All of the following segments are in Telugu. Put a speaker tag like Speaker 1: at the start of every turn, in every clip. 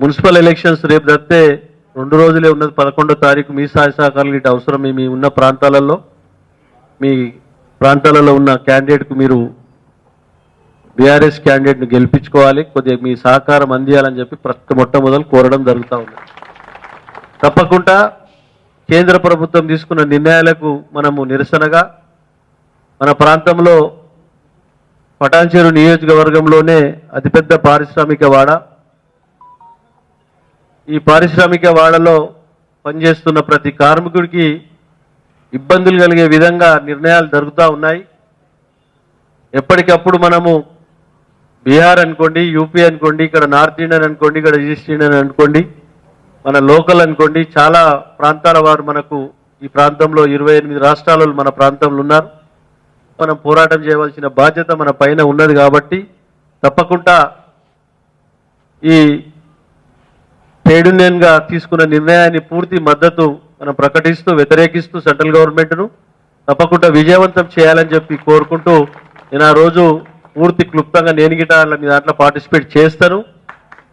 Speaker 1: మున్సిపల్ ఎలక్షన్స్ రేపు తప్పితే రెండు రోజులే ఉన్నది పదకొండో తారీఖు మీ సహాయ సహకారాలు ఇటు అవసరం మీ- మీ ఉన్న ప్రాంతాలలో మీ ప్రాంతాలలో ఉన్న క్యాండిడేట్కు మీరు బీఆర్ఎస్ క్యాండిడేట్ను గెలిపించుకోవాలి కొద్దిగా మీ సహకారం అందియాలని చెప్పి ప్రతి మొట్టమొదలు కోరడం జరుగుతూ ఉంది. తప్పకుండా కేంద్ర ప్రభుత్వం తీసుకున్న నిర్ణయాలకు మనము నిరసనగా మన ప్రాంతంలో పటాన్చేరు నియోజకవర్గంలోనే అతిపెద్ద పారిశ్రామిక వాడ ఈ పారిశ్రామిక వాడలో పనిచేస్తున్న ప్రతి కార్మికుడికి ఇబ్బందులు కలిగే విధంగా నిర్ణయాలు జరుగుతూ ఉన్నాయి. ఎప్పటికప్పుడు మనము బీహార్ అనుకోండి యూపీ అనుకోండి ఇక్కడ నార్త్ ఇండియన్ అనుకోండి ఇక్కడ ఈస్ట్ ఇండియన్ అనుకోండి మన లోకల్ అనుకోండి చాలా ప్రాంతాల వారు మనకు ఈ ప్రాంతంలో ఇరవై ఎనిమిది రాష్ట్రాలలో మన ప్రాంతంలో ఉన్నారు. మనం పోరాటం చేయవలసిన బాధ్యత మన పైన ఉన్నది కాబట్టి తప్పకుండా ఈ ట్రేడ్ యూనియన్ తీసుకున్న నిర్ణయాన్ని పూర్తి మద్దతు మనం ప్రకటిస్తూ వ్యతిరేకిస్తూ సెంట్రల్ గవర్నమెంట్ను తప్పకుండా విజయవంతం చేయాలని చెప్పి కోరుకుంటూ నేను ఆ రోజు పూర్తి క్లుప్తంగా నేను గిట మీ దాంట్లో పార్టిసిపేట్ చేస్తాను.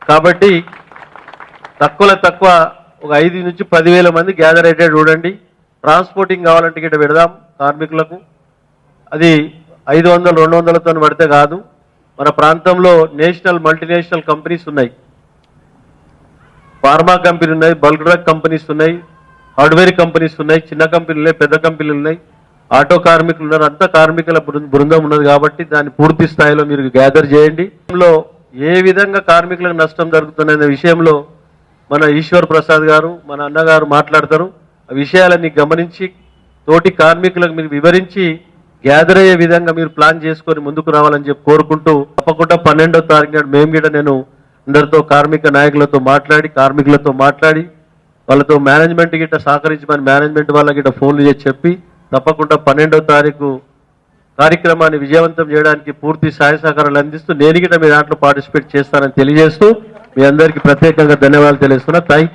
Speaker 1: కాబట్టి తక్కువలో తక్కువ ఒక ఐదు నుంచి పదివేల మంది గ్యాదర్ అయితే చూడండి. ట్రాన్స్పోర్టింగ్ కావాలంటే గిట్ట పెడదాం కార్మికులకు. అది ఐదు వందలు రెండు వందలతో పడితే కాదు. మన ప్రాంతంలో నేషనల్ మల్టీనేషనల్ కంపెనీస్ ఉన్నాయి. ఫార్మా కంపెనీలు ఉన్నాయి బల్క్ డ్రగ్ కంపెనీస్ ఉన్నాయి హార్డ్వేర్ కంపెనీస్ ఉన్నాయి చిన్న కంపెనీలు ఉన్నాయి పెద్ద కంపెనీలు ఉన్నాయి. ఆటో కార్మికులు ఉన్నారు అంత కార్మికుల బృందం ఉన్నది కాబట్టి దాన్ని పూర్తి స్థాయిలో మీరు గ్యాదర్ చేయండి. లో ఏ విధంగా కార్మికులకు నష్టం జరుగుతుందనే విషయంలో మన ఈశ్వర్ ప్రసాద్ గారు మన అన్నగారు మాట్లాడతారు. ఆ విషయాలన్నీ గమనించి తోటి కార్మికులకు మీరు వివరించి గ్యాదర్ అయ్యే విధంగా మీరు ప్లాన్ చేసుకొని ముందుకు రావాలని చెప్పి కోరుకుంటూ తప్పకుండా పన్నెండో తారీఖు నాడు మేము కూడా నేను అందరితో కార్మిక నాయకులతో మాట్లాడి కార్మికులతో మాట్లాడి వాళ్ళతో మేనేజ్మెంట్ గిట్ట సహకరించమని మేనేజ్మెంట్ వాళ్ళకి గిట్ట ఫోన్లు చేసి చెప్పి తప్పకుండా పన్నెండో తారీఖు కార్యక్రమాన్ని విజయవంతం చేయడానికి పూర్తి సహాయ సహకారాలు అందిస్తూ నేను గిట్ట మీ దాంట్లో పార్టిసిపేట్ చేస్తానని తెలియజేస్తూ మీ అందరికీ ప్రత్యేకంగా ధన్యవాదాలు తెలియజేస్తున్నా థ్యాంక్